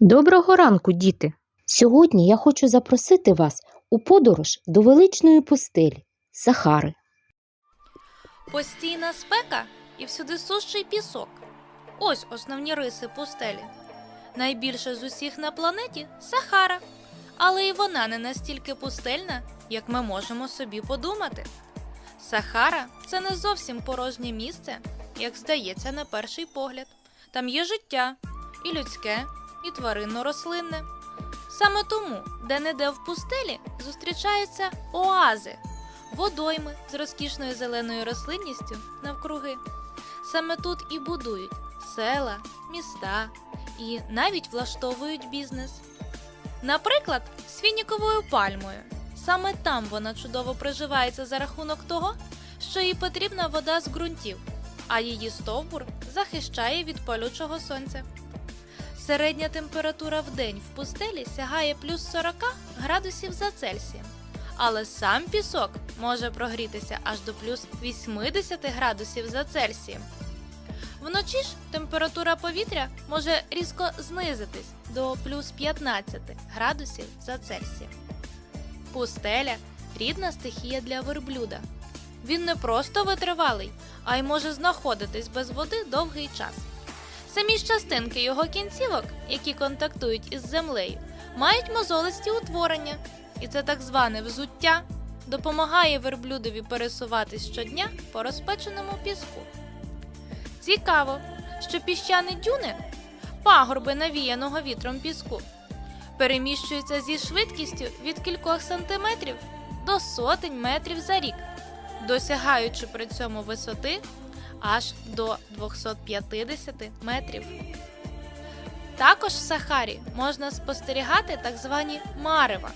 Доброго ранку, діти! Сьогодні я хочу запросити вас у подорож до величної пустелі Сахари. Постійна спека і всюди сущий пісок. Ось основні риси пустелі. Найбільше з усіх на планеті Сахара. Але і вона не настільки пустельна, як ми можемо собі подумати. Сахара це не зовсім порожнє місце, як здається на перший погляд. Там є життя і людське, і тваринно-рослинне. Саме тому, де-не-де в пустелі зустрічаються оази, водойми з розкішною зеленою рослинністю навкруги. Саме тут і будують села, міста і навіть влаштовують бізнес. Наприклад, з фініковою пальмою. Саме там вона чудово приживається за рахунок того, що їй потрібна вода з ґрунтів, а її стовбур захищає від палючого сонця. Середня температура в день в пустелі сягає плюс 40 градусів за Цельсієм, але сам пісок може прогрітися аж до плюс 80 градусів за Цельсієм. Вночі ж температура повітря може різко знизитись до плюс 15 градусів за Цельсієм. Пустеля рідна стихія для верблюда. Він не просто витривалий, а й може знаходитись без води довгий час. Самі ж частинки його кінцівок, які контактують із землею, мають мозолисті утворення, і це так зване взуття допомагає верблюдові пересуватись щодня по розпеченому піску. Цікаво, що піщані дюни, пагорби навіяного вітром піску, переміщуються зі швидкістю від кількох сантиметрів до сотень метрів за рік, досягаючи при цьому висоти аж до 250 метрів. Також в Сахарі можна спостерігати так звані марева.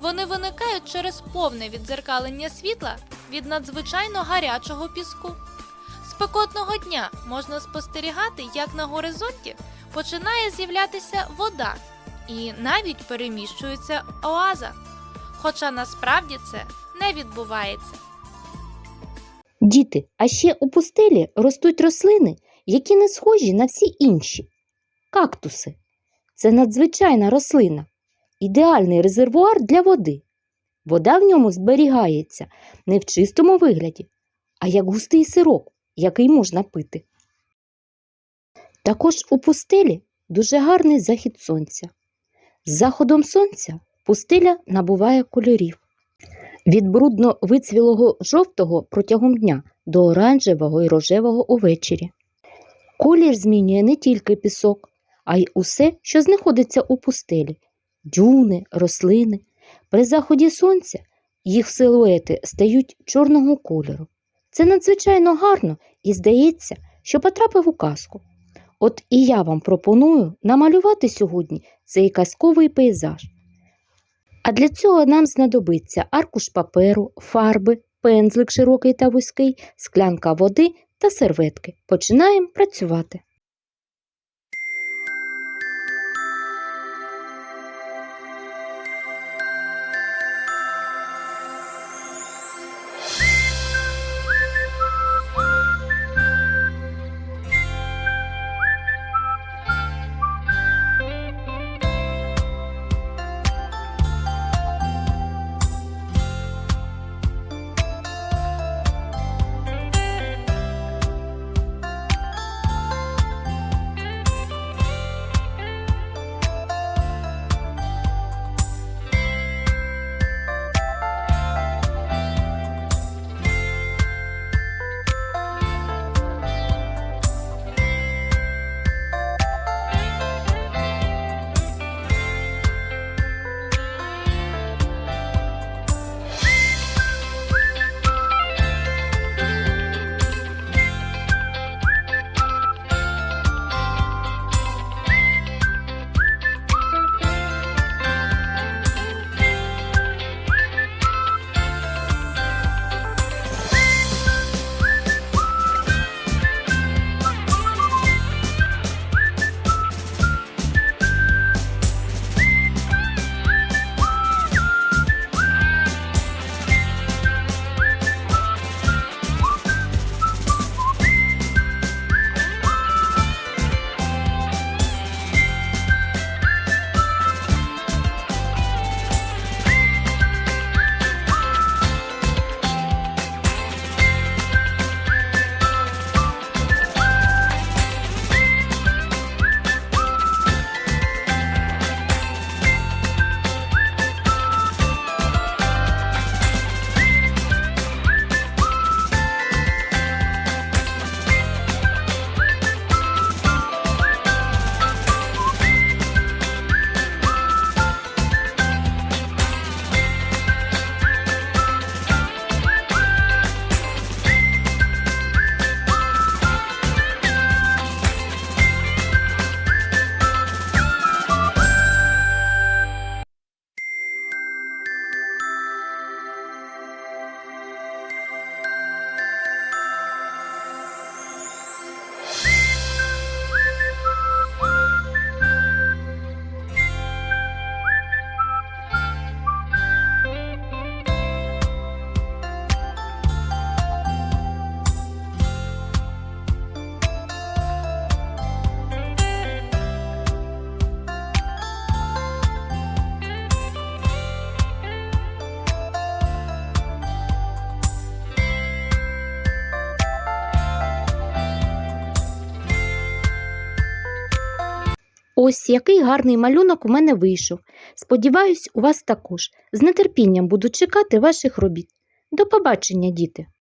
Вони виникають через повне віддзеркалення світла від надзвичайно гарячого піску. Спекотного дня можна спостерігати, як на горизонті починає з'являтися вода і навіть переміщується оаза. Хоча насправді це не відбувається. Діти, а ще у пустелі ростуть рослини, які не схожі на всі інші. Кактуси це надзвичайна рослина, ідеальний резервуар для води. Вода в ньому зберігається не в чистому вигляді, а як густий сироп, який можна пити. Також у пустелі дуже гарний захід сонця. З заходом сонця пустеля набуває кольорів. Від брудно вицвілого жовтого протягом дня до оранжевого і рожевого увечері. Колір змінює не тільки пісок, а й усе, що знаходиться у пустелі дюни, рослини. При заході сонця їх силуети стають чорного кольору. Це надзвичайно гарно і здається, що потрапив у казку. От і я вам пропоную намалювати сьогодні цей казковий пейзаж. А для цього нам знадобиться аркуш паперу, фарби, пензлик широкий та вузький, склянка води та серветки. Починаємо працювати. Ось який гарний малюнок у мене вийшов. Сподіваюсь, у вас також. З нетерпінням буду чекати ваших робіт. До побачення, діти!